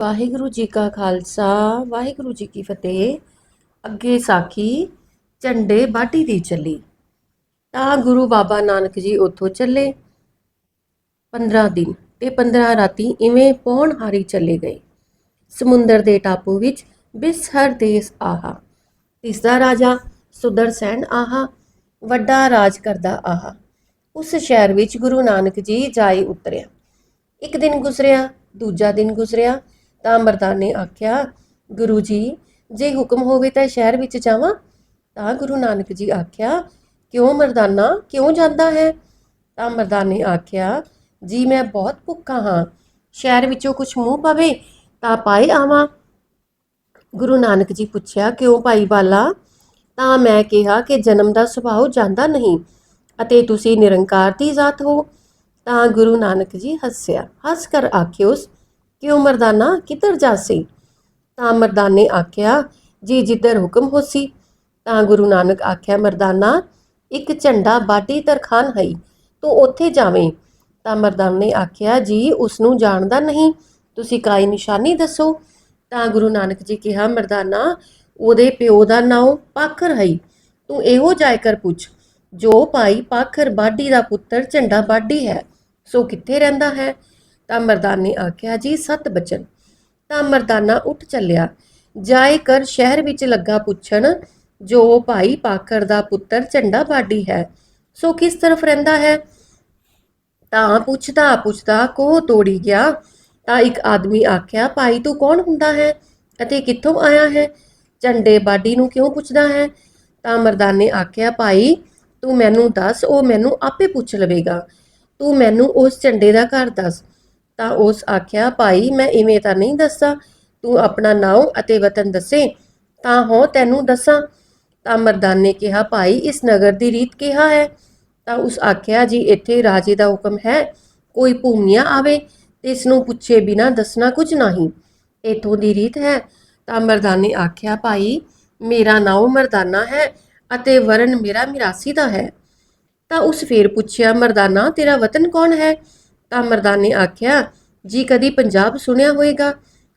ਵਾਹਿਗੁਰੂ ਜੀ ਕਾ ਖਾਲਸਾ, ਵਾਹਿਗੁਰੂ ਜੀ ਕੀ ਫਤਿਹ। ਅੱਗੇ ਸਾਖੀ, ਝੰਡੇ ਬਾਟੀ ਦੀ ਚੱਲੀ। ਤਾਂ ਗੁਰੂ ਬਾਬਾ ਨਾਨਕ ਜੀ ਉੱਥੋਂ ਚੱਲੇ। 15 ਦਿਨ ਤੇ 15 ਰਾਤੀ ਇਵੇਂ ਪੌਣ ਹਾਰੀ ਚੱਲੇ ਗਏ। ਸਮੁੰਦਰ ਦੇ ਟਾਪੂ ਵਿੱਚ ਬਿਸਹਰ ਦੇਸ ਆਹਾ। ਤੀਸਰਾ ਰਾਜਾ ਸੁਦਰਸੈਨ ਆਹਾ, ਵੱਡਾ ਰਾਜ ਕਰਦਾ ਆਹਾ। ਉਸ ਸ਼ਹਿਰ ਵਿੱਚ ਗੁਰੂ ਨਾਨਕ ਜੀ ਜਾਈ ਉਤਰਿਆ। ਇੱਕ ਦਿਨ ਗੁਜ਼ਰਿਆ, ਦੂਜਾ ਦਿਨ ਗੁਜ਼ਰਿਆ ਤਾਂ ਮਰਦਾਨ ਨੇ ਆਖਿਆ, ਗੁਰੂ ਜੀ, ਜੇ ਹੁਕਮ ਹੋਵੇ ਤਾਂ ਸ਼ਹਿਰ ਵਿੱਚ ਜਾਵਾਂ? ਤਾਂ ਗੁਰੂ ਨਾਨਕ ਜੀ ਆਖਿਆ, ਕਿਉਂ ਮਰਦਾਨਾ, ਕਿਉਂ ਜਾਂਦਾ ਹੈ? ਤਾਂ ਮਰਦਾਨ ਨੇ ਆਖਿਆ, ਜੀ, ਮੈਂ ਬਹੁਤ ਭੁੱਖਾ ਹਾਂ। ਸ਼ਹਿਰ ਵਿੱਚੋਂ ਕੁਝ ਮੂੰਹ ਪਵੇ ਤਾਂ ਪਾਏ ਆਵਾਂ। ਗੁਰੂ ਨਾਨਕ ਜੀ ਪੁੱਛਿਆ, ਕਿਉਂ ਭਾਈ ਬਾਲਾ? ਤਾਂ ਮੈਂ ਕਿਹਾ ਕਿ ਜਨਮ ਦਾ ਸੁਭਾਅ ਜਾਂਦਾ ਨਹੀਂ ਅਤੇ ਤੁਸੀਂ ਨਿਰੰਕਾਰ ਦੀ ਜ਼ਾਤ ਹੋ। ਤਾਂ ਗੁਰੂ ਨਾਨਕ ਜੀ ਹੱਸਿਆ, ਹੱਸ ਕਰ ਆਖਿਓਸ ਕਿਉਂ ਮਰਦਾਨਾ ਕਿੱਧਰ ਜਾਸੀ ਤਾਂ ਮਰਦਾਨੇ ਆਖਿਆ, ਜੀ ਜਿੱਧਰ ਹੁਕਮ ਹੋਸੀ। ਤਾਂ ਗੁਰੂ ਨਾਨਕ ਆਖਿਆ, ਮਰਦਾਨਾ, ਇੱਕ ਝੰਡਾ ਬਾਟੀ ਤਰਖਾਨ ਹੈ ਤੂੰ ਉੱਥੇ ਜਾਵੇਂ। ਤਾਂ ਮਰਦਾਨੇ ਆਖਿਆ, ਜੀ ਉਸ ਨੂੰ ਜਾਣਦਾ ਨਹੀਂ, ਤੁਸੀਂ ਕਾਈ ਨਿਸ਼ਾਨੀ ਦੱਸੋ? ਤਾਂ ਗੁਰੂ ਨਾਨਕ ਜੀ ਕਿਹਾ, ਮਰਦਾਨਾ, ਉਹਦੇ ਪਿਓ ਦਾ ਨਾਮ ਪਾਖਰ ਹੈ ਤੂੰ ਇਹੋ ਜਾਇਕਰ ਪੁੱਛ, ਜੋ ਭਾਈ ਪਾਖਰ ਬਾਡੀ ਦਾ ਪੁੱਤਰ ਝੰਡਾ ਬਾਡੀ ਹੈ, ਸੋ ਕਿੱਥੇ ਰਹਿੰਦਾ ਹੈ? ਤਾਂ ਮਰਦਾਨੇ ਆਖਿਆ, ਜੀ ਸਤ ਬਚਨ। ਤਾਂ ਮਰਦਾਨਾ ਉੱਠ ਚੱਲਿਆ। ਜਾਏ ਕਰ ਸ਼ਹਿਰ ਵਿੱਚ ਲੱਗਾ ਪੁੱਛਣ, ਜੋ ਭਾਈ ਪਾਕਰ ਦਾ ਪੁੱਤਰ ਝੰਡਾ ਬਾਡੀ ਹੈ, ਸੋ ਕਿਸ ਤਰਫ ਰਹਿੰਦਾ ਹੈ? ਤਾਂ ਪੁੱਛਦਾ ਪੁੱਛਦਾ, ਕੋਹ ਤੋੜੀ ਗਿਆ? ਤਾਂ ਇੱਕ ਆਦਮੀ ਆਖਿਆ, ਭਾਈ ਤੂੰ ਕੌਣ ਹੁੰਦਾ ਹੈ ਅਤੇ ਕਿੱਥੋਂ ਆਇਆ ਹੈ? ਝੰਡੇ ਬਾਡੀ ਨੂੰ ਕਿਉਂ ਪੁੱਛਦਾ ਹੈ? ਤਾਂ ਮਰਦਾਨੇ ਆਖਿਆ, ਭਾਈ, ਤੂੰ ਮੈਨੂੰ ਦੱਸ, ਉਹ ਮੈਨੂੰ ਆਪੇ ਪੁੱਛ ਲਵੇਗਾ। ਤੂੰ ਮੈਨੂੰ ਉਸ ਝੰਡੇ ਦਾ ਘਰ ਦੱਸ। ਤਾਂ ਉਸ ਆਖਿਆ, ਭਾਈ, ਮੈਂ ਇਵੇਂ ਤਾਂ ਨਹੀਂ ਦੱਸਾਂ। ਤੂੰ ਆਪਣਾ ਨਾਮ ਅਤੇ ਵਤਨ ਦੱਸੇ, ਤਾਂ ਹੋ ਤੈਨੂੰ ਦੱਸਾਂ। ਤਾਂ ਮਰਦਾਨ ਨੇ ਕਿਹਾ, ਭਾਈ, ਇਸ ਨਗਰ ਦੀ ਰੀਤ ਕਿਹਾ ਹੈ? ਤਾਂ ਉਸ ਆਖਿਆ, ਜੀ, ਇੱਥੇ ਰਾਜੇ ਦਾ ਹੁਕਮ ਹੈ। ਕੋਈ ਭੂਮੀਆ ਆਵੇ, ਤੇ ਇਸ ਨੂੰ ਪੁੱਛੇ ਬਿਨਾ ਦੱਸਣਾ ਕੁਝ ਨਹੀਂ। ਇਥੋਂ ਦੀ ਰੀਤ ਹੈ। ਤਾਂ ਮਰਦਾਨ ਨੇ ਆਖਿਆ, ਭਾਈ, ਮੇਰਾ ਨਾਮ ਮਰਦਾਨਾ ਹੈ ਅਤੇ ਵਰਨ ਮੇਰਾ ਮਿਰਾਸੀ ਦਾ ਹੈ। ਤਾਂ ਉਸ ਫੇਰ ਪੁੱਛਿਆ, ਮਰਦਾਨਾ, ਤੇਰਾ ਵਤਨ ਕੌਣ ਹੈ? ਤਾਂ ਮਰਦਾਨ ਨੇ ਆਖਿਆ, ਜੀ ਕਦੀ ਪੰਜਾਬ ਸੁਣਿਆ ਹੋਵੇਗਾ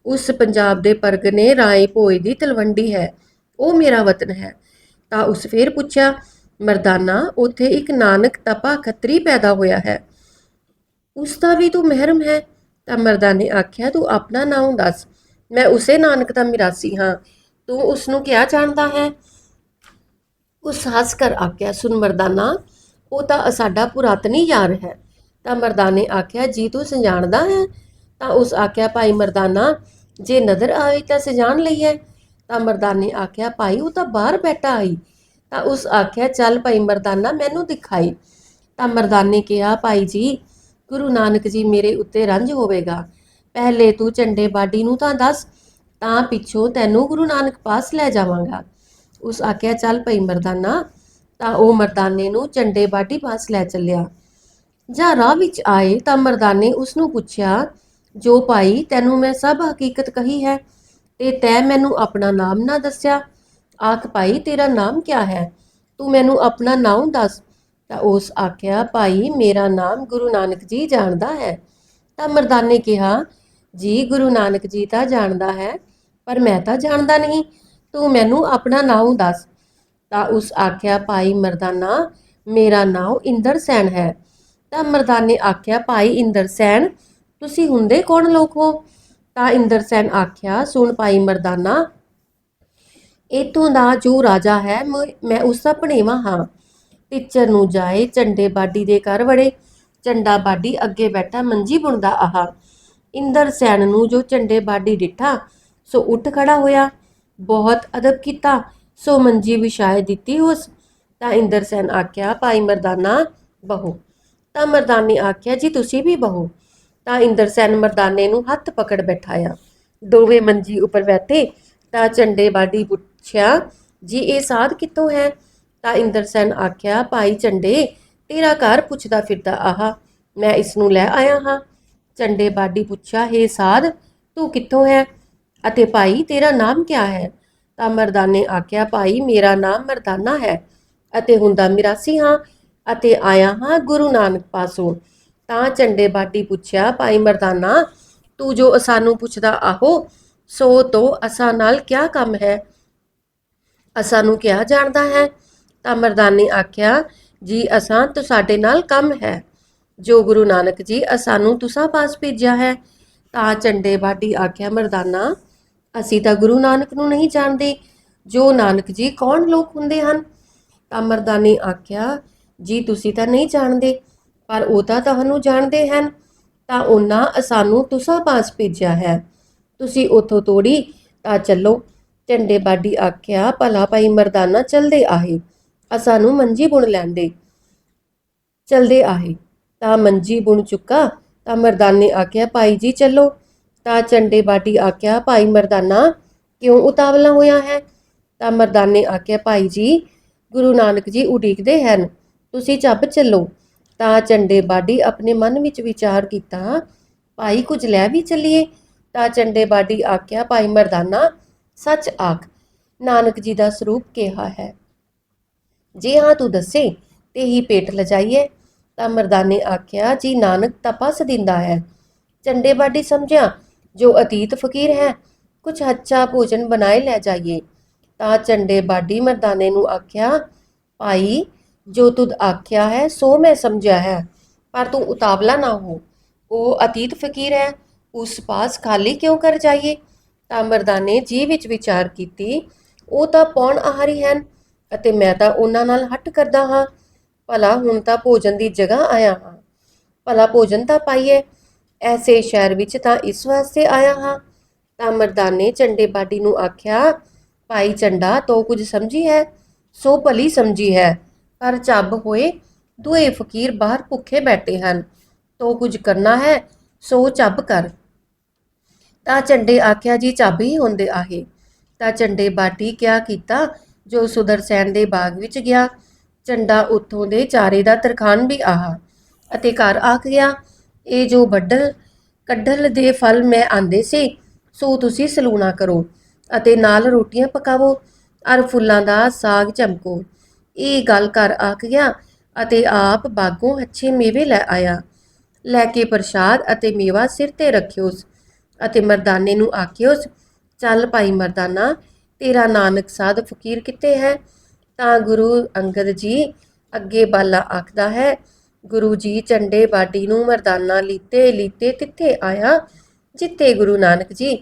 ਉਸ ਪੰਜਾਬ ਦੇ ਪਰਗਨੇ ਰਾਏ ਭੋਏ ਦੀ ਤਲਵੰਡੀ ਹੈ, ਉਹ ਮੇਰਾ ਵਤਨ ਹੈ। ਤਾਂ ਉਸ ਫੇਰ ਪੁੱਛਿਆ, ਮਰਦਾਨਾ, ਉੱਥੇ ਇੱਕ ਨਾਨਕ ਤਪਾ ਖੱਤਰੀ ਪੈਦਾ ਹੋਇਆ ਹੈ। ਉਸ ਦਾ ਵੀ ਤੂੰ ਮਹਿਰਮ ਹੈ? ਤਾਂ ਮਰਦਾਨੇ ਆਖਿਆ, ਤੂੰ ਆਪਣਾ ਨਾਮ ਦੱਸ, ਮੈਂ ਉਸੇ ਨਾਨਕ ਦਾ ਮਿਰਾਸੀ ਹਾਂ। ਤੂੰ ਉਸ ਨੂੰ ਕਿਆ ਜਾਣਦਾ ਹੈ? ਉਸ ਹੱਸ ਕਰ ਆਖਿਆ ਸੁਨ ਮਰਦਾਨਾ, ਉਹ ਤਾਂ ਸਾਡਾ ਪੁਰਾਤਨੀ ਯਾਰ ਹੈ। ਤਾਂ ਮਰਦਾਨੇ ਆਖਿਆ, ਜੀ, ਤੂੰ ਸਜਾਣਦਾ ਹੈ? ਤਾਂ ਉਸ ਆਖਿਆ, ਭਾਈ ਮਰਦਾਨਾ, ਜੇ ਨਜ਼ਰ ਆਵੇ ਤਾਂ ਸਜਾਣ ਲਈ ਹੈ। ਤਾਂ ਮਰਦਾਨੇ ਆਖਿਆ, ਭਾਈ, ਉਹ ਤਾਂ ਬਾਹਰ ਬੈਠਾ ਆਈ ਤਾਂ ਉਸ ਆਖਿਆ, ਚੱਲ ਭਾਈ ਮਰਦਾਨਾ, ਮੈਨੂੰ ਦਿਖਾਈ। ਤਾਂ ਮਰਦਾਨੇ ਕਿਹਾ, ਭਾਈ ਜੀ, ਗੁਰੂ ਨਾਨਕ ਜੀ ਮੇਰੇ ਉੱਤੇ ਰੰਜ ਹੋਵੇਗਾ। ਪਹਿਲੇ ਤੂੰ ਝੰਡੇ ਬਾਡੀ ਨੂੰ ਤਾਂ ਦੱਸ, ਤਾਂ ਪਿੱਛੋਂ ਤੈਨੂੰ ਗੁਰੂ ਨਾਨਕ ਪਾਸ ਲੈ ਜਾਵਾਂਗਾ। ਉਸ ਆਖਿਆ, ਚੱਲ ਭਾਈ ਮਰਦਾਨਾ। ਤਾਂ ਉਹ ਮਰਦਾਨੇ ਨੂੰ ਝੰਡੇ ਬਾਡੀ ਪਾਸ ਲੈ ਚੱਲਿਆ। ਜਾਂ ਰਾਹ ਵਿੱਚ ਆਏ ਤਾਂ ਮਰਦਾਨੇ ਉਸ ਨੂੰ ਪੁੱਛਿਆ, ਜੋ ਭਾਈ, ਤੈਨੂੰ ਮੈਂ ਸਭ ਹਕੀਕਤ ਕਹੀ ਹੈ, ਤੇ ਤੈ ਮੈਨੂੰ ਆਪਣਾ ਨਾਮ ਨਾ ਦੱਸਿਆ? ਆਖ ਭਾਈ, ਤੇਰਾ ਨਾਮ ਕਿਆ ਹੈ? ਤੂੰ ਮੈਨੂੰ ਆਪਣਾ ਨਾਮ ਦੱਸ। ਤਾਂ ਉਸ ਆਖਿਆ, ਭਾਈ, ਮੇਰਾ ਨਾਮ ਗੁਰੂ ਨਾਨਕ ਜੀ ਜਾਣਦਾ ਹੈ। ਤਾਂ ਮਰਦਾਨੇ ਕਿਹਾ, ਜੀ, ਗੁਰੂ ਨਾਨਕ ਜੀ ਤਾਂ ਜਾਣਦਾ ਹੈ, ਪਰ ਮੈਂ ਤਾਂ ਜਾਣਦਾ ਨਹੀਂ। ਤੂੰ ਮੈਨੂੰ ਆਪਣਾ ਨਾਮ ਦੱਸ। ਤਾਂ ਉਸ ਆਖਿਆ, ਭਾਈ ਮਰਦਾਨਾ, ਮੇਰਾ ਨਾਮ ਇੰਦਰ ਸੈਨ ਹੈ। ਤਾਂ ਮਰਦਾਨੇ ਆਖਿਆ, ਭਾਈ ਇੰਦਰ ਸੈਨ, ਤੁਸੀਂ ਹੁੰਦੇ ਕੌਣ ਲੋਕ ਹੋ? ਤਾਂ ਇੰਦਰ ਸੈਨ ਆਖਿਆ, ਸੁਣ ਭਾਈ ਮਰਦਾਨਾ ਇਤੋਂ ਦਾ ਜੋ ਰਾਜਾ ਹੈ, ਮੈਂ ਮੈਂ ਉਸ ਦਾ ਭਣੇਵਾ ਹਾਂ। ਟੀਚਰ ਨੂੰ ਜਾਏ, ਝੰਡੇ ਬਾਡੀ ਦੇ ਘਰ ਵੜੇ, ਝੰਡਾ ਬਾਡੀ ਅੱਗੇ ਬੈਠਾ, ਮੰਜੀ ਬੁਣਦਾ ਆਹਾ। ਇੰਦਰ ਸੈਨ ਨੂੰ ਜੋ ਝੰਡੇ ਬਾਡੀ ਡਿੱਠਾ ਸੋ ਉੱਠ ਖੜਾ ਹੋਇਆ। ਬਹੁਤ ਅਦਬ ਕੀਤਾ, ਸੋ ਮੰਜੀ ਵਿਛਾਏ ਦਿੱਤੀ ਉਸ। ਤਾਂ ਇੰਦਰ ਸੈਨ ਆਖਿਆ, ਭਾਈ ਮਰਦਾਨਾ, ਬਹੋ ਤਾਂ ਮਰਦਾਨੇ ਆਖਿਆ, ਜੀ ਤੁਸੀਂ ਵੀ ਬਹੋ। ਤਾਂ ਇੰਦਰ ਸੈਨ ਮਰਦਾਨੇ ਨੂੰ ਹੱਥ ਪਕੜ ਬਿਠਾਇਆ ਦੋਵੇਂ ਮੰਜੀ ਉੱਪਰ ਬੈਠੇ, ਤਾਂ ਝੰਡੇ ਬਾਡੀ ਪੁੱਛਿਆ, ਜੀ ਇਹ ਸਾਧ ਕਿੱਥੋਂ ਹੈ? ਤਾਂ ਇੰਦਰ ਸੈਨ ਆਖਿਆ, ਭਾਈ ਝੰਡੇ, ਤੇਰਾ ਘਰ ਪੁੱਛਦਾ ਫਿਰਦਾ ਆਹ, ਮੈਂ ਇਸ ਨੂੰ ਲੈ ਆਇਆ ਹਾਂ। ਚੰਡੇ ਬਾਡੀ ਪੁੱਛਿਆ, ਹੇ ਸਾਧ, ਤੂੰ ਕਿੱਥੋਂ ਹੈ ਅਤੇ ਭਾਈ ਤੇਰਾ ਨਾਮ ਕਿਆ ਹੈ? ਤਾਂ ਮਰਦਾਨੇ ਆਖਿਆ, ਭਾਈ ਮੇਰਾ ਨਾਮ ਮਰਦਾਨਾ ਹੈ ਅਤੇ ਹੁੰਦਾ ਮਿਰਾਸੀ ਹਾਂ ਅਤੇ ਆਇਆ ਹਾਂ ਗੁਰੂ ਨਾਨਕ ਪਾਸੋਂ। ਤਾਂ ਚੰਡੇ ਬਾਟੀ ਪੁੱਛਿਆ, ਭਾਈ ਮਰਦਾਨਾ, ਤੂੰ ਜੋ ਸਾਨੂੰ ਪੁੱਛਦਾ ਆਹੋ, ਸੋ ਤੋਂ ਅਸਾਂ ਨਾਲ ਕਿਆ ਕੰਮ ਹੈ? ਅਸਾਂ ਨੂੰ ਕਿਹਾ ਜਾਣਦਾ ਹੈ? ਤਾਂ ਮਰਦਾਨੇ ਆਖਿਆ, ਜੀ, ਅਸਾਂ ਤਾਂ ਸਾਡੇ ਨਾਲ ਕੰਮ ਹੈ। ਜੋ ਗੁਰੂ ਨਾਨਕ ਜੀ ਅਸਾਂ ਨੂੰ ਤੁਸਾਂ ਪਾਸ ਭੇਜਿਆ ਹੈ। ਤਾਂ ਚੰਡੇ ਬਾਟੀ ਆਖਿਆ, ਮਰਦਾਨਾ, ਅਸੀਂ ਤਾਂ ਗੁਰੂ ਨਾਨਕ ਨੂੰ ਨਹੀਂ ਜਾਣਦੇ। ਜੋ ਨਾਨਕ ਜੀ ਕੌਣ ਲੋਕ ਹੁੰਦੇ ਹਨ? ਤਾਂ ਮਰਦਾਨੇ ਆਖਿਆ ਜੀ, ਤੁਸੀਂ ਤਾਂ ਨਹੀਂ ਜਾਣਦੇ, ਪਰ ਉਹ ਤਾਂ ਤੁਹਾਨੂੰ ਜਾਣਦੇ ਹਨ। ਤਾਂ ਉਹਨਾਂ ਸਾਨੂੰ ਤੁਸਾਂ ਪਾਸ ਭੇਜਿਆ ਹੈ। ਤੁਸੀਂ ਉਥੋਂ ਤੋੜੀ, ਤਾਂ ਚੱਲੋ। ਝੰਡੇ ਬਾਡੀ ਆਖਿਆ, ਭਲਾ ਭਾਈ ਮਰਦਾਨਾ, ਚਲਦੇ ਆਹੇ। ਅਸਾਂ ਨੂੰ ਮੰਜੀ ਬੁਣ ਲੈਂਦੇ ਚਲਦੇ ਆਹੇ। ਤਾਂ ਮੰਜੀ ਬੁਣ ਚੁੱਕਾ, ਤਾਂ ਮਰਦਾਨੇ ਆਖਿਆ, ਭਾਈ ਜੀ, ਚੱਲੋ। ਤਾਂ ਝੰਡੇ ਬਾਡੀ ਆਖਿਆ, ਭਾਈ ਮਰਦਾਨਾ, ਕਿਉਂ ਉਤਾਵਲਾ ਹੋਇਆ ਹੈ? ਤਾਂ ਮਰਦਾਨੇ ਆਖਿਆ, ਭਾਈ ਜੀ, ਗੁਰੂ ਨਾਨਕ ਜੀ ਉਡੀਕਦੇ ਹਨ। ਤੁਸੀਂ ਚੱਪ ਚੱਲੋ। ਤਾਂ ਝੰਡੇ ਬਾਡੀ ਆਪਣੇ ਮਨ ਵਿੱਚ ਵਿਚਾਰ ਕੀਤਾ, ਭਾਈ ਕੁਝ ਲੈ ਵੀ ਚੱਲੀਏ? ਤਾਂ ਝੰਡੇ ਬਾਡੀ ਆਖਿਆ, ਭਾਈ ਮਰਦਾਨਾ, ਸੱਚ ਆਖ, ਨਾਨਕ ਜੀ ਦਾ ਸਰੂਪ ਕਿਹਾ ਹੈ। ਜੇ ਹਾਂ ਤੂੰ ਦੱਸੇ ਤੇ ਹੀ ਪੇਟ ਲਜਾਈਏ। ਤਾਂ ਮਰਦਾਨੇ ਆਖਿਆ, ਜੀ ਨਾਨਕ ਤਪਸ ਦਿੰਦਾ ਹੈ। ਚੰਡੇ ਬਾਡੀ ਸਮਝਿਆ, ਜੋ ਅਤੀਤ ਫਕੀਰ ਹੈ ਕੁਝ ਅੱਛਾ ਭੋਜਨ ਬਣਾਏ ਲੈ ਜਾਈਏ। ਤਾਂ ਚੰਡੇ ਬਾਡੀ ਮਰਦਾਨੇ ਨੂੰ ਆਖਿਆ, ਭਾਈ ਜੋ ਤੁਧ ਆਖਿਆ ਹੈ, ਸੋ ਮੈਂ ਸਮਝਿਆ ਹੈ, ਪਰ ਤੂੰ ਉਤਾਵਲਾ ਨਾ ਹੋ। ਉਹ ਅਤੀਤ ਫਕੀਰ ਹੈ, ਉਸ ਪਾਸ ਖਾਲੀ ਕਿਉਂ ਕਰ ਜਾਈਏ? ਤਾਂ ਮਰਦਾਨੇ ਜੀ ਵਿੱਚ ਵਿਚਾਰ ਕੀਤੀ, ਉਹ ਤਾਂ ਪੌਣ ਆਹਾਰੀ ਹਨ, ਅਤੇ ਮੈਂ ਤਾਂ ਉਹਨਾਂ ਨਾਲ ਹੱਟ ਕਰਦਾ ਹਾਂ। ਭਲਾ ਹੁਣ ਤਾਂ ਭੋਜਨ ਦੀ ਜਗ੍ਹਾ ਆਇਆ ਹਾਂ। ਭਲਾ ਭੋਜਨ ਤਾਂ ਪਾਈਏ, ਐਸੇ ਸ਼ਹਿਰ ਵਿੱਚ ਤਾਂ ਇਸ ਵਾਸਤੇ ਆਇਆ ਹਾਂ। ਤਾਂ ਮਰਦਾਨੇ ਝੰਡੇ ਬਾਡੀ ਨੂੰ ਆਖਿਆ, ਭਾਈ ਚੰਡਾ ਤੋ ਕੁਝ ਸਮਝੀ ਹੈ? ਸੋ ਭਲੀ ਸਮਝੀ ਹੈ। ਪਰ ਚੱਬ ਹੋਏ ਦੋਏ ਫਕੀਰ ਬਾਹਰ ਭੁੱਖੇ ਬੈਠੇ ਹਨ। ਤੋ ਕੁਝ ਕਰਨਾ ਹੈ, ਸੋ ਚੱਬ ਕਰ। ਤਾਂ ਝੰਡੇ ਆਖਿਆ, ਜੀ ਚੱਬ ਹੀ ਹੁੰਦੇ ਆਹੇ। ਤਾਂ ਝੰਡੇ ਬਾਟੀ ਕਿਆ ਕੀਤਾ, ਜੋ ਸੁਦਰਸੈਨ ਦੇ ਬਾਗ ਵਿੱਚ ਗਿਆ। ਝੰਡਾ ਉੱਥੋਂ ਦੇ ਚਾਰੇ ਦਾ ਤਰਖਾਨ ਵੀ ਆਹਾ ਅਤੇ ਘਰ ਆਖ ਗਿਆ, ਇਹ ਜੋ ਬੱਡਲ ਕੱਢਲ ਦੇ ਫਲ ਮੈਂ ਆਂਦੇ ਸੀ, ਸੋ ਤੁਸੀਂ ਸਲੂਣਾ ਕਰੋ ਅਤੇ ਨਾਲ ਰੋਟੀਆਂ ਪਕਾਵੋ, ਅਰ ਫੁੱਲਾਂ ਦਾ ਸਾਗ ਚਮਕੋ। ਇਹ ਗੱਲ ਕਰ ਆਖ ਗਿਆ ਅਤੇ ਆਪ ਬਾਗੋਂ ਅੱਛੇ ਮੇਵੇ ਲੈ ਆਇਆ। ਲੈ ਕੇ ਪ੍ਰਸ਼ਾਦ ਅਤੇ ਮੇਵਾ ਸਿਰ ਤੇ ਰੱਖਿਓਸ ਅਤੇ ਮਰਦਾਨੇ ਨੂੰ ਆਖਿਓਸ, ਚੱਲ ਭਾਈ ਮਰਦਾਨਾ, ਤੇਰਾ ਨਾਨਕ ਸਾਧ ਫਕੀਰ ਕਿੱਥੇ ਹੈ? ਤਾਂ ਗੁਰੂ ਅੰਗਦ ਜੀ ਅੱਗੇ ਬਾਲਾ ਆਖਦਾ ਹੈ, ਗੁਰੂ ਜੀ ਚੰਡੇ ਬਾਡੀ ਨੂੰ ਮਰਦਾਨਾ ਲੀਤੇ ਲੀਤੇ ਕਿੱਥੇ ਆਇਆ? ਜਿੱਤੇ ਗੁਰੂ ਨਾਨਕ ਜੀ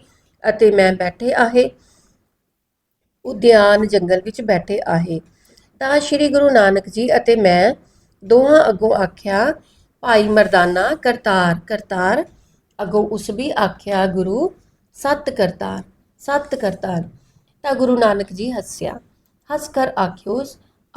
ਅਤੇ ਮੈਂ ਬੈਠੇ ਆਹੇ, ਉਦਿਆਨ ਜੰਗਲ ਵਿੱਚ ਬੈਠੇ ਆਹੇ। ਤਾਂ ਸ੍ਰੀ ਗੁਰੂ ਨਾਨਕ ਜੀ ਅਤੇ ਮੈਂ ਦੋਹਾਂ ਅੱਗੋਂ ਆਖਿਆ, ਭਾਈ ਮਰਦਾਨਾ, ਕਰਤਾਰ ਕਰਤਾਰ। ਅੱਗੋਂ ਉਸ ਵੀ ਆਖਿਆ, ਗੁਰੂ, ਸਤ ਕਰਤਾਰ ਸਤ ਕਰਤਾਰ। ਤਾਂ ਗੁਰੂ ਨਾਨਕ ਜੀ ਹੱਸਿਆ। ਹੱਸ ਕਰ ਆਖਿਓ,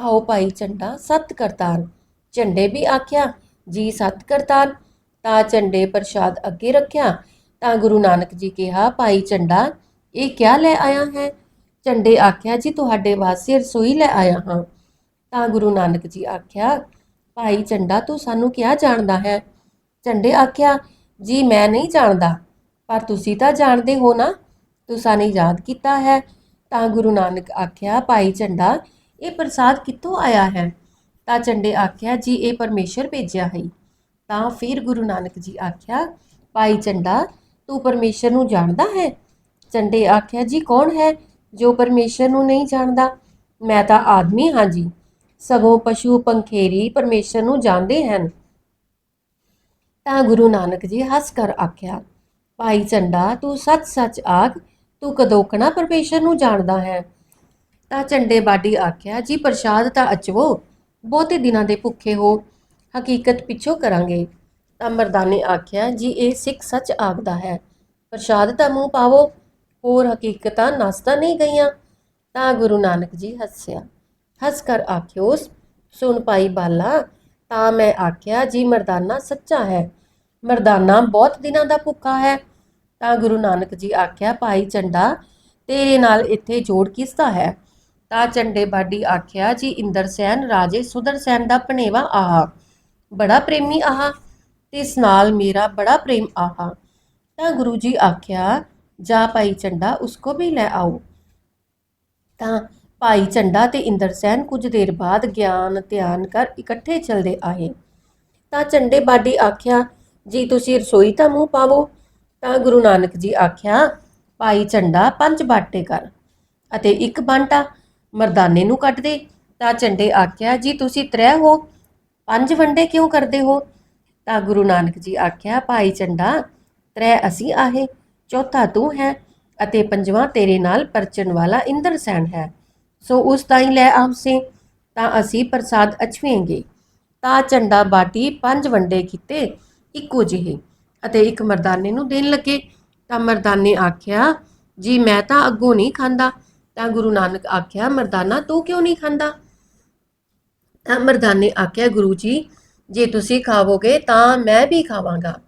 ਆਓ ਭਾਈ ਝੰਡਾ ਸਤ ਕਰਤਾਰ। ਝੰਡੇ ਵੀ ਆਖਿਆ, ਜੀ ਸਤ ਕਰਤਾਰ। ਤਾਂ ਝੰਡੇ ਪ੍ਰਸ਼ਾਦ ਅੱਗੇ ਰੱਖਿਆ। ਤਾਂ ਗੁਰੂ ਨਾਨਕ ਜੀ ਕਿਹਾ, ਭਾਈ ਝੰਡਾ, ਇਹ ਕਿਆ ਲੈ ਆਇਆ ਹੈ? ਝੰਡੇ ਆਖਿਆ, ਜੀ, ਤੁਹਾਡੇ ਵਾਸਤੇ ਰਸੋਈ ਲੈ ਆਇਆ ਹਾਂ। ਤਾਂ ਗੁਰੂ ਨਾਨਕ ਜੀ ਆਖਿਆ, ਭਾਈ ਝੰਡਾ, ਤੂੰ ਸਾਨੂੰ ਕਿਆ ਜਾਣਦਾ ਹੈ? ਝੰਡੇ ਆਖਿਆ, ਜੀ, ਮੈਂ ਨਹੀਂ ਜਾਣਦਾ, ਪਰ ਤੁਸੀਂ ਤਾਂ ਜਾਣਦੇ ਹੋ ਨਾ, ਤੁਸਾਂ ਨੇ ਯਾਦ ਕੀਤਾ ਹੈ। ਤਾਂ ਗੁਰੂ ਨਾਨਕ ਆਖਿਆ, ਭਾਈ ਝੰਡਾ, ਇਹ ਪ੍ਰਸਾਦ ਕਿੱਥੋਂ ਆਇਆ ਹੈ? ਤਾਂ ਝੰਡੇ ਆਖਿਆ, ਜੀ, ਇਹ ਪਰਮੇਸ਼ਰ ਭੇਜਿਆ ਹੈ। ਤਾਂ ਫਿਰ ਗੁਰੂ ਨਾਨਕ ਜੀ ਆਖਿਆ, ਭਾਈ ਝੰਡਾ, ਤੂੰ ਪਰਮੇਸ਼ਰ ਨੂੰ ਜਾਣਦਾ ਹੈ? ਝੰਡੇ ਆਖਿਆ, ਜੀ, ਕੌਣ ਹੈ? ਜੋ ਪਰਮੇਸ਼ਰ ਨੂੰ ਨਹੀਂ ਜਾਣਦਾ, ਮੈਂ ਤਾਂ ਆਦਮੀ ਹਾਂ ਜੀ। ਸਗੋਂ ਪਸ਼ੂ ਪੰਖੇਰੀ ਪਰਮੇਸ਼ਰ ਨੂੰ ਜਾਣਦੇ ਹਨ। ਤਾਂ ਗੁਰੂ ਨਾਨਕ ਜੀ ਹੱਸ ਕਰ ਆਖਿਆ, ਭਾਈ ਝੰਡਾ ਤੂੰ ਸੱਚ ਸੱਚ ਆਖ, ਤੂੰ ਕਦੋਕਣਾ ਪਰਮੇਸ਼ਰ ਨੂੰ ਜਾਣਦਾ ਹੈ? ਤਾਂ ਝੰਡੇ ਬਾਡੀ ਆਖਿਆ, ਜੀ ਪ੍ਰਸ਼ਾਦ ਤਾਂ ਅਚਵੋ, ਬਹੁਤੇ ਦਿਨਾਂ ਦੇ ਭੁੱਖੇ ਹੋ, ਹਕੀਕਤ ਪਿੱਛੋਂ ਕਰਾਂਗੇ। ਤਾਂ ਮਰਦਾਨੇ ਆਖਿਆ, ਜੀ ਇਹ ਸਿੱਖ ਸੱਚ ਆਖਦਾ ਹੈ। ਪ੍ਰਸ਼ਾਦ ਤਾਂ ਮੂੰਹ ਪਾਵੋ ਹੋਰ ਹਕੀਕਤਾਂ ਨਸਤਾ ਨਹੀਂ ਗਈਆਂ। ਤਾਂ ਗੁਰੂ ਨਾਨਕ ਜੀ ਹੱਸਿਆ। ਹੱਸ ਕਰ ਆਖਿਓਸ ਸੁਣ ਪਾਈ ਬਾਲਾ, ਤਾਂ ਮੈਂ ਆਖਿਆ, ਜੀ ਮਰਦਾਨਾ ਸੱਚਾ ਹੈ। ਮਰਦਾਨਾ ਬਹੁਤ ਦਿਨਾਂ ਦਾ ਭੁੱਖਾ ਹੈ। ਤਾਂ ਗੁਰੂ ਨਾਨਕ ਜੀ ਆਖਿਆ, ਭਾਈ ਚੰਡਾ ਤੇਰੇ ਨਾਲ ਇੱਥੇ ਜੋੜ ਕਿਸ ਦਾ ਹੈ? ਤਾਂ ਚੰਡੇ ਬਾਡੀ ਆਖਿਆ, ਜੀ ਇੰਦਰ ਸੈਨ, ਰਾਜੇ ਸੁਦਰਸੈਨ ਦਾ ਭਣੇਵਾ ਆਹਾ। ਬੜਾ ਪ੍ਰੇਮੀ ਆਹਾ ਤਿਸ ਨਾਲ ਮੇਰਾ ਬੜਾ ਪ੍ਰੇਮ ਆਹਾ। ਤਾਂ ਗੁਰੂ ਜੀ ਆਖਿਆ ਜਾ ਭਾਈ ਚੰਡਾ ਉਸਕੋ ਵੀ ਲੈ ਆਓ। ਤਾਂ ਭਾਈ ਚੰਡਾ ਤੇ ਇੰਦਰਸੈਨ ਕੁਝ ਦੇਰ ਬਾਅਦ ਗਿਆਨ ਧਿਆਨ ਕਰ ਇਕੱਠੇ ਚਲਦੇ ਆਏ। ਤਾਂ ਚੰਡੇ ਬਾਡੀ ਆਖਿਆ, ਜੀ, ਤੁਸੀਂ ਰਸੋਈ ਤਾਂ ਮੂੰਹ ਪਾਵੋ? ਤਾਂ ਗੁਰੂ ਨਾਨਕ ਜੀ ਆਖਿਆ, ਭਾਈ ਝੰਡਾ ਪੰਜ ਬਾਟੇ ਕਰ ਅਤੇ ਇੱਕ ਬਾਂਟਾ ਮਰਦਾਨੇ ਨੂੰ ਕੱਟ ਦੇ। ਤਾਂ ਝੰਡੇ ਆਖਿਆ, ਜੀ, ਤੁਸੀਂ ਤ੍ਰੈ ਹੋ। ਪੰਜ ਵੰਡੇ ਕਿਉਂ ਕਰਦੇ ਹੋ? ਤਾਂ ਗੁਰੂ ਨਾਨਕ ਜੀ ਆਖਿਆ, ਭਾਈ ਝੰਡਾ, ਤ੍ਰੈ ਅਸੀਂ ਆਹੇ। ਚੌਥਾ ਤੂੰ ਹੈ ਅਤੇ ਪੰਜਵਾਂ ਤੇਰੇ ਨਾਲ ਪਰਚਣ ਵਾਲਾ ਇੰਦਰਸੈਨ ਹੈ। ਸੋ ਉਸ ਤਾਈਂ ਲੈ ਆਵਸੇ ਤਾਂ ਅਸੀਂ ਪ੍ਰਸਾਦ ਅਛਵੇਂਗੇ। ਤਾਂ ਝੰਡਾ ਬਾਟੀ ਪੰਜ ਵੰਡੇ ਕੀਤੇ, ਇੱਕੋ ਜਿਹੇ ਅਤੇ ਇੱਕ ਮਰਦਾਨੇ ਨੂੰ ਦੇਣ ਲੱਗੇ। ਤਾਂ ਮਰਦਾਨੇ ਆਖਿਆ, ਜੀ ਮੈਂ ਤਾਂ ਅੱਗੋਂ ਨਹੀਂ ਖਾਂਦਾ। ਤਾਂ ਗੁਰੂ ਨਾਨਕ ਆਖਿਆ, ਮਰਦਾਨਾ, ਤੂੰ ਕਿਉਂ ਨਹੀਂ ਖਾਂਦਾ? ਤਾਂ ਮਰਦਾਨੇ ਆਖਿਆ, ਗੁਰੂ ਜੀ, ਜੇ ਤੁਸੀਂ ਖਾਵੋਗੇ ਤਾਂ ਮੈਂ ਵੀ ਖਾਵਾਂਗਾ।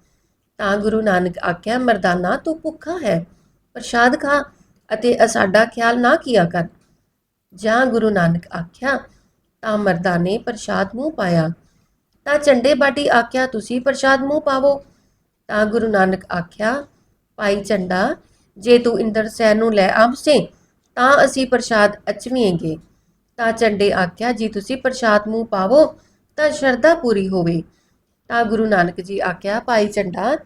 ਤਾਂ ਗੁਰੂ ਨਾਨਕ ਆਖਿਆ, ਮਰਦਾਨਾ, ਤੂੰ ਭੁੱਖਾ ਹੈ, ਪ੍ਰਸ਼ਾਦ ਖਾ ਅਤੇ ਸਾਡਾ ਖਿਆਲ ਨਾ ਕੀਆ ਕਰ। ਜਾਂ ਗੁਰੂ ਨਾਨਕ ਆਖਿਆ, ਤਾਂ ਮਰਦਾਨੇ ਪ੍ਰਸ਼ਾਦ ਮੂੰਹ ਪਾਇਆ। ਤਾਂ ਝੰਡੇ ਬਾਟੀ ਆਖਿਆ, ਤੁਸੀਂ ਪ੍ਰਸ਼ਾਦ ਮੂੰਹ ਪਾਵੋ। ਤਾਂ ਗੁਰੂ ਨਾਨਕ ਆਖਿਆ, ਭਾਈ ਝੰਡਾ, ਜੇ ਤੂੰ ਇੰਦਰ ਸੈਨ ਨੂੰ ਲੈ ਆਵਸੇ, ਤਾਂ ਅਸੀਂ ਪ੍ਰਸ਼ਾਦ ਅਚਵੀਏਂਗੇ। ਤਾਂ ਝੰਡੇ ਆਖਿਆ, ਜੀ ਤੁਸੀਂ ਪ੍ਰਸ਼ਾਦ ਮੂੰਹ ਪਾਵੋ, ਤਾਂ ਸ਼ਰਧਾ ਪੂਰੀ ਹੋਵੇ। ਤਾਂ ਗੁਰੂ ਨਾਨਕ ਜੀ ਆਖਿਆ, ਭਾਈ ਝੰਡਾ,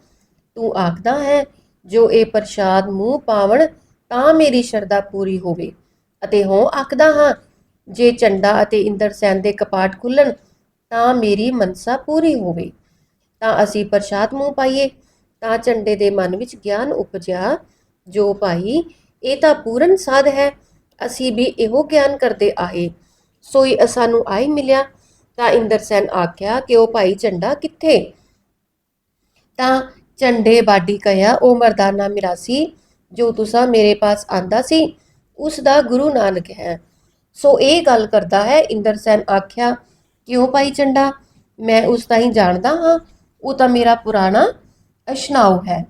ਤੂੰ ਆਖਦਾ ਹੈ, ਜੋ ਇਹ ਪ੍ਰਸ਼ਾਦ ਮੂੰਹ ਪਾਵਣ, ਤਾਂ ਮੇਰੀ ਸ਼ਰਧਾ ਪੂਰੀ ਹੋਵੇ। ਅਤੇ ਹੋ ਆਖਦਾ ਹਾਂ, ਜੇ ਝੰਡਾ ਅਤੇ ਇੰਦਰ ਸੈਨ ਦੇ ਕਪਾਟ ਖੁੱਲਣ ਤਾਂ ਮੇਰੀ ਮਨਸਾ ਪੂਰੀ ਹੋਵੇ। ਤਾਂ ਅਸੀਂ ਪ੍ਰਸ਼ਾਦ ਮੂੰਹ ਪਾਈਏ। ਤਾਂ ਝੰਡੇ ਦੇ ਮਨ ਵਿੱਚ ਗਿਆਨ ਉਪਜਿਆ, ਜੋ ਭਾਈ, ਇਹ ਤਾਂ ਪੂਰਨ ਸਾਧ ਹੈ। ਅਸੀਂ ਵੀ ਇਹੋ ਗਿਆਨ ਕਰਦੇ ਆਏ। ਸੋਈ ਸਾਨੂੰ ਆਈ ਮਿਲਿਆ। ਤਾਂ ਇੰਦਰ ਸੈਨ ਆਖਿਆ ਕਿ ਉਹ ਭਾਈ ਝੰਡਾ ਕਿੱਥੇ? ਤਾਂ ਝੰਡੇ ਬਾਡੀ ਕਹਿਆ, ਉਹ ਮਰਦਾਨਾ ਮਿਰਾਸੀ ਜੋ ਤੁਸਾਂ ਮੇਰੇ ਪਾਸ ਆਂਦਾ ਸੀ, ਉਸ ਦਾ ਗੁਰੂ ਨਾਨਕ ਹੈ। ਸੋ ਇਹ ਗੱਲ ਕਰਦਾ ਹੈ, ਇੰਦਰ ਸੈਨ ਆਖਿਆ, ਕਿਉਂ ਭਾਈ ਝੰਡਾ? ਮੈਂ ਉਸ ਦਾ ਹੀ ਜਾਣਦਾ ਹਾਂ, ਉਹ ਤਾਂ ਮੇਰਾ ਪੁਰਾਣਾ ਅਸ਼ਨਾਉ ਹੈ।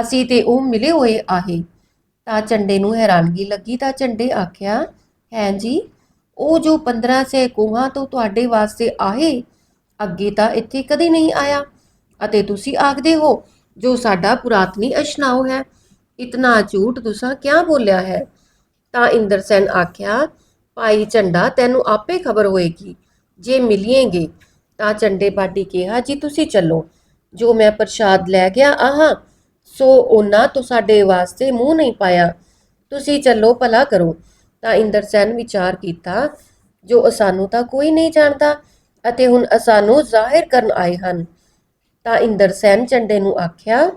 ਅਸੀਂ ਤੇ ਉਹ ਮਿਲੇ ਹੋਏ ਆਹੇ। ਤਾਂ ਝੰਡੇ ਨੂੰ ਹੈਰਾਨਗੀ ਲੱਗੀ ਤਾਂ ਝੰਡੇ ਆਖਿਆ, ਹੈ ਜੀ? ਉਹ ਜੋ 15 ਸੈ ਕੋਹਾਂ ਤੋਂ ਤੁਹਾਡੇ ਵਾਸਤੇ ਆਏ, ਅੱਗੇ ਤਾਂ ਇੱਥੇ ਕਦੇ ਨਹੀਂ ਆਇਆ। ਅਤੇ ਤੁਸੀਂ ਆਖਦੇ ਹੋ, ਜੋ ਸਾਡਾ ਪੁਰਾਤਨੀ ਅਸ਼ਨਾਉ ਹੈ, ਇਤਨਾ ਝੂਠ ਤੁਸੀਂ ਕਿਆ ਬੋਲਿਆ ਹੈ? ਤਾਂ ਇੰਦਰ ਸੈਨ ਆਖਿਆ, ਭਾਈ ਝੰਡਾ ਤੈਨੂੰ ਆਪੇ ਖਬਰ ਹੋਏਗੀ। ਜੇ ਮਿਲੀਏਗੇ, ਤਾਂ ਝੰਡੇ ਬਾਡੀ ਕਿਹਾ, ਜੀ ਤੁਸੀਂ ਚੱਲੋ। ਜੋ ਮੈਂ ਪ੍ਰਸ਼ਾਦ ਲੈ ਗਿਆ, ਆਹਾਂ, ਸੋ ਉਹਨਾਂ ਤੋਂ ਸਾਡੇ ਵਾਸਤੇ ਮੂੰਹ ਨਹੀਂ ਪਾਇਆ। ਤੁਸੀਂ ਚੱਲੋ, ਭਲਾ ਕਰੋ। ਤਾਂ ਇੰਦਰ ਸੈਨ ਵਿਚਾਰ ਕੀਤਾ, ਜੋ ਅਸਾਨੂੰ ਤਾਂ ਕੋਈ ਨਹੀਂ ਜਾਣਦਾ ਅਤੇ ਹੁਣ ਅਸਾਨੂੰ ਜ਼ਾਹਿਰ ਕਰਨ ਆਏ ਹਨ। ਤਾਂ ਇੰਦਰ ਸੈਨ ਝੰਡੇ ਨੂੰ ਆਖਿਆ,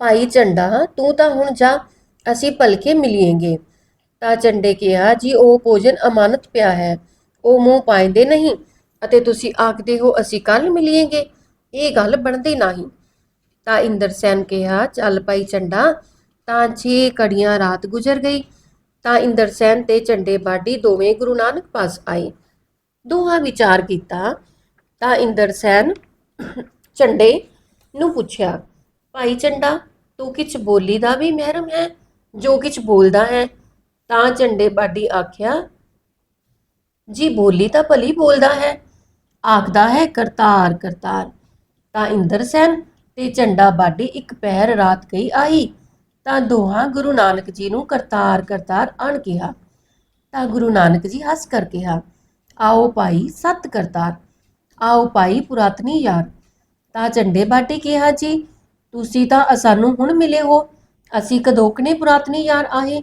ਭਾਈ ਝੰਡਾ, ਤੂੰ ਤਾਂ ਹੁਣ ਜਾ, ਅਸੀਂ ਭਲਕੇ ਮਿਲੀਏਂਗੇ। ਤਾਂ ਝੰਡੇ ਕਿਹਾ, ਜੀ, ਉਹ ਭੋਜਨ ਅਮਾਨਤ ਪਿਆ ਹੈ, ਉਹ ਮੂੰਹ ਪਾਉਂਦੇ ਨਹੀਂ ਅਤੇ ਤੁਸੀਂ ਆਖਦੇ ਹੋ, ਅਸੀਂ ਕੱਲ ਮਿਲੀਏਂਗੇ। ਇਹ ਗੱਲ ਬਣਦੀ ਨਹੀਂ। ਤਾਂ ਇੰਦਰ ਸੈਨ ਕਿਹਾ, ਚੱਲ ਭਾਈ ਝੰਡਾ, ਤਾਂ 6 ਕੜੀਆਂ ਰਾਤ ਗੁਜ਼ਰ ਗਈ ਤਾਂ ਇੰਦਰ ਸੈਨ ਤੇ ਝੰਡੇ ਬਾਡੀ ਦੋਵੇਂ ਗੁਰੂ ਨਾਨਕ ਪਾਸ ਆਏ। ਦੋਹਾਂ ਵਿਚਾਰ ਕੀਤਾ ਤਾਂ ਇੰਦਰ ਸੈਨ ਝੰਡੇ ਨੂੰ ਪੁੱਛਿਆ, ਭਾਈ ਝੰਡਾ, ਤੂੰ ਕਿਛ ਬੋਲੀ ਦਾ ਵੀ ਮਹਿਰਮ ਹੈ? ਜੋ ਕਿਛ ਬੋਲਦਾ ਹੈ। ਤਾਂ ਝੰਡੇ ਬਾਡੀ ਆਖਿਆ, ਜੀ, ਬੋਲੀ ਤਾਂ ਭਲੀ ਬੋਲਦਾ ਹੈ। ਆਖਦਾ ਹੈ, ਕਰਤਾਰ ਕਰਤਾਰ। ਤਾਂ ਇੰਦਰ ਸੈਨ ਤੇ ਝੰਡਾ ਬਾਡੀ ਇੱਕ ਪੈਰ ਰਾਤ ਗਈ ਆਈ। ਤਾਂ ਦੋਹਾਂ ਗੁਰੂ ਨਾਨਕ ਜੀ ਨੂੰ ਕਰਤਾਰ ਕਰਤਾਰ ਅਣ ਕਿਹਾ। ਤਾਂ ਗੁਰੂ ਨਾਨਕ ਜੀ ਹੱਸ ਕਰ ਕਿਹਾ, ਆਓ ਭਾਈ ਸਤ ਕਰਤਾਰ, ਆਓ ਭਾਈ ਪੁਰਾਤਨੀ ਯਾਰ। ਤਾਂ ਝੰਡੇ ਬਾਟੇ ਕਿਹਾ, ਜੀ, ਤੁਸੀਂ ਤਾਂ ਸਾਨੂੰ ਹੁਣ ਮਿਲੇ ਹੋ, ਅਸੀਂ ਕਦੋਕਨੇ ਪੁਰਾਤਨੀ ਯਾਰ ਆਏ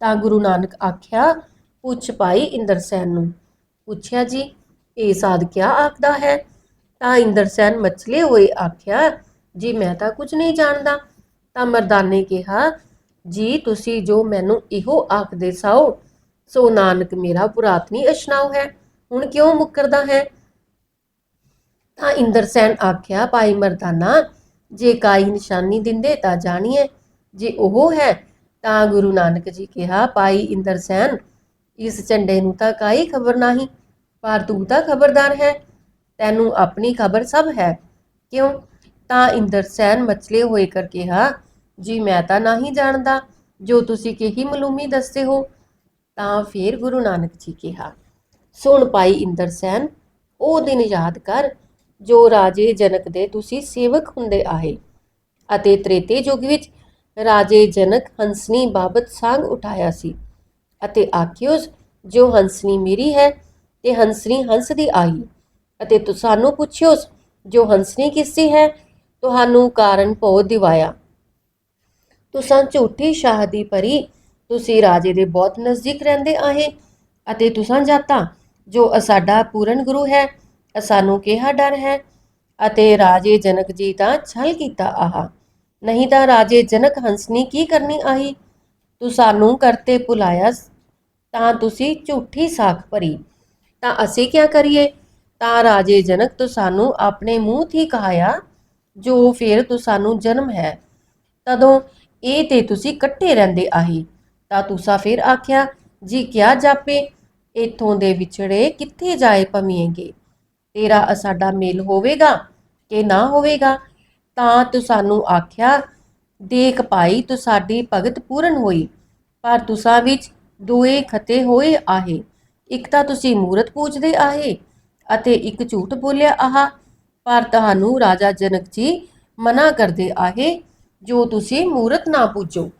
ਤਾਂ ਗੁਰੂ ਨਾਨਕ ਆਖਿਆ, ਪੁੱਛ ਭਾਈ ਇੰਦਰ ਸੈਨ ਨੂੰ। ਪੁੱਛਿਆ, ਜੀ, ਇਹ ਸਾਧ ਕਿਆ ਆਖਦਾ ਹੈ? ਤਾਂ ਇੰਦਰ ਸੈਨ ਮਚਲੇ ਹੋਏ ਆਖਿਆ, ਜੀ, ਮੈਂ ਤਾਂ ਕੁਝ ਨਹੀਂ ਜਾਣਦਾ। ਤਾਂ ਮਰਦਾਨੇ ਕਿਹਾ, ਜੀ, ਤੁਸੀਂ ਜੋ ਮੈਨੂੰ ਇਹੋ ਆਖਦੇ ਸਾਓ, ਸੋ ਨਾਨਕ ਮੇਰਾ ਪੁਰਾਤਨੀ ਅਸ਼ਨਾਉ ਹੈ। ਹੁਣ ਕਿਉਂ ਮੁੱਕਰਦਾ ਹੈ? ਤਾਂ ਇੰਦਰ ਸੈਨ ਆਖਿਆ, ਭਾਈ ਮਰਦਾਨਾ, ਜੇ ਕਾਈ ਨਿਸ਼ਾਨੀ ਦਿੰਦੇ ਤਾਂ ਜਾਣੀਏ, ਜੇ ਉਹ ਹੈ ਤਾਂ ਗੁਰੂ ਨਾਨਕ ਜੀ ਕਿਹਾ, ਭਾਈ ਇੰਦਰ ਸੈਨ, ਇਸ ਝੰਡੇ ਨੂੰ ਤਾਂ ਕਾਈ ਖਬਰ ਨਹੀਂ? ਪਰ ਤੂੰ ਤਾਂ ਖਬਰਦਾਰ ਹੈ, ਤੈਨੂੰ ਆਪਣੀ ਖਬਰ ਸਭ ਹੈ। ਕਿਉਂ? ਤਾਂ ਇੰਦਰ ਸੈਨ ਮਚਲੇ ਹੋਏ ਕਰ ਕਿਹਾ ਜੀ, ਮੈਂ ਤਾਂ ਨਹੀਂ ਜਾਣਦਾ। ਜੋ ਤੁਸੀਂ ਕਹੀ ਮਲੂਮੀ ਦੱਸਦੇ ਹੋ, ਤਾਂ ਫਿਰ ਗੁਰੂ ਨਾਨਕ ਜੀ ਕਿਹਾ, ਸੁਣ ਪਾਈ ਇੰਦਰ ਸੈਨ, ਉਹ ਦਿਨ ਯਾਦ ਕਰ, ਜੋ ਰਾਜੇ ਜਨਕ ਦੇ ਤੁਸੀਂ ਸੇਵਕ ਹੁੰਦੇ ਆਏ। ਅਤੇ ਤ੍ਰੇਤੇ ਯੁੱਗ ਵਿੱਚ ਰਾਜੇ ਜਨਕ ਹੰਸਨੀ ਬਾਬਤ ਸੰਗ ਉਠਾਇਆ ਸੀ। ਅਤੇ ਆਖਿਓਸ ਜੋ ਹੰਸਨੀ ਮੇਰੀ ਹੈ, ਤੇ ਹੰਸਨੀ ਹੰਸ ਦੀ ਆਈ। ਅਤੇ ਤੁਸਾਨੂੰ ਪੁੱਛਿਓਸ ਜੋ ਹੰਸਨੀ ਕਿਸਦੀ ਹੈ, ਤੁਹਾਨੂੰ ਕਾਰਨ ਭੋ ਦਿਵਾਇਆ। ਤੁਸਾਂ ਝੂਠੀ ਸ਼ਾਹਦੀ ਪਰੀ, ਤੁਸੀਂ ਰਾਜੇ ਦੇ ਬਹੁਤ ਨਜ਼ਦੀਕ ਰਹਿੰਦੇ ਆਹੇ, ਅਤੇ ਤੁਸਾਂ ਜਾਤਾ, ਜੋ ਸਾਡਾ ਪੂਰਨ ਗੁਰੂ ਹੈ ਸਾਨੂੰ ਕਿਹਾ ਡਰ ਹੈ, ਅਤੇ ਰਾਜੇ ਜਨਕ ਜੀ ਤਾਂ ਛਲ ਕੀਤਾ ਆਹਾ। ਨਹੀਂ ਤਾਂ ਰਾਜੇ ਜਨਕ ਹੰਸਨੀ ਕੀ ਕਰਨੀ ਆਹੀ? ਤੂੰ ਸਾਨੂੰ ਕਰਤੇ ਭੁਲਾਇਆ ਤਾਂ ਤੁਸੀਂ ਝੂਠੀ ਸਾਖ ਭਰੀ। ਤਾਂ ਅਸੀਂ ਕੀ ਕਰੀਏ? ਤਾਂ ਰਾਜੇ ਜਨਕ ਤੂੰ ਸਾਨੂੰ ਆਪਣੇ ਮੂੰਹ ਹੀ ਕਹਾਇਆ ਜੋ ਫਿਰ ਤੂੰ ਸਾਨੂੰ ਜਨਮ ਹੈ। ਤਦੋਂ ਇਹ ਤੇ ਤੁਸੀਂ ਇਕੱਠੇ ਰਹਿੰਦੇ ਆਹੀ। ਤਾਂ ਤੁਸਾਂ ਫਿਰ ਆਖਿਆ, ਜੀ ਕਿਆ ਜਾਪੇ? ਇਥੋਂ ਦੇ ਵਿਛੜੇ ਕਿੱਥੇ ਜਾਏ ਭਮੀਏਗੇ ਤੇਰਾ ਸਾਡਾ ਮੇਲ ਹੋਵੇਗਾ ਕਿ ਨਾ ਹੋਵੇਗਾ? ਤਾਂ ਤੂੰ ਸਾਨੂੰ ਆਖਿਆ, ਦੇਖ ਭਾਈ ਤੂੰ ਸਾਡੀ ਭਗਤ ਪੂਰਨ ਹੋਈ, ਪਰ ਤੁਸਾਂ ਵਿੱਚ ਦੋਏ ਖਤੇ ਹੋਏ ਆਹੇ। ਇੱਕ ਤਾਂ ਤੁਸੀਂ ਮੂਰਤ ਪੂਜਦੇ ਆਹੇ ਅਤੇ ਇੱਕ ਝੂਠ ਬੋਲਿਆ ਆਹਾ, ਪਰ ਤੁਹਾਨੂੰ ਰਾਜਾ ਜਨਕ ਜੀ ਮਨਾ ਕਰਦੇ ਆਹੇ। ਜੋ ਤੁਸੀਂ ਮੂਰਤ ਨਾ ਪੂਜੋ।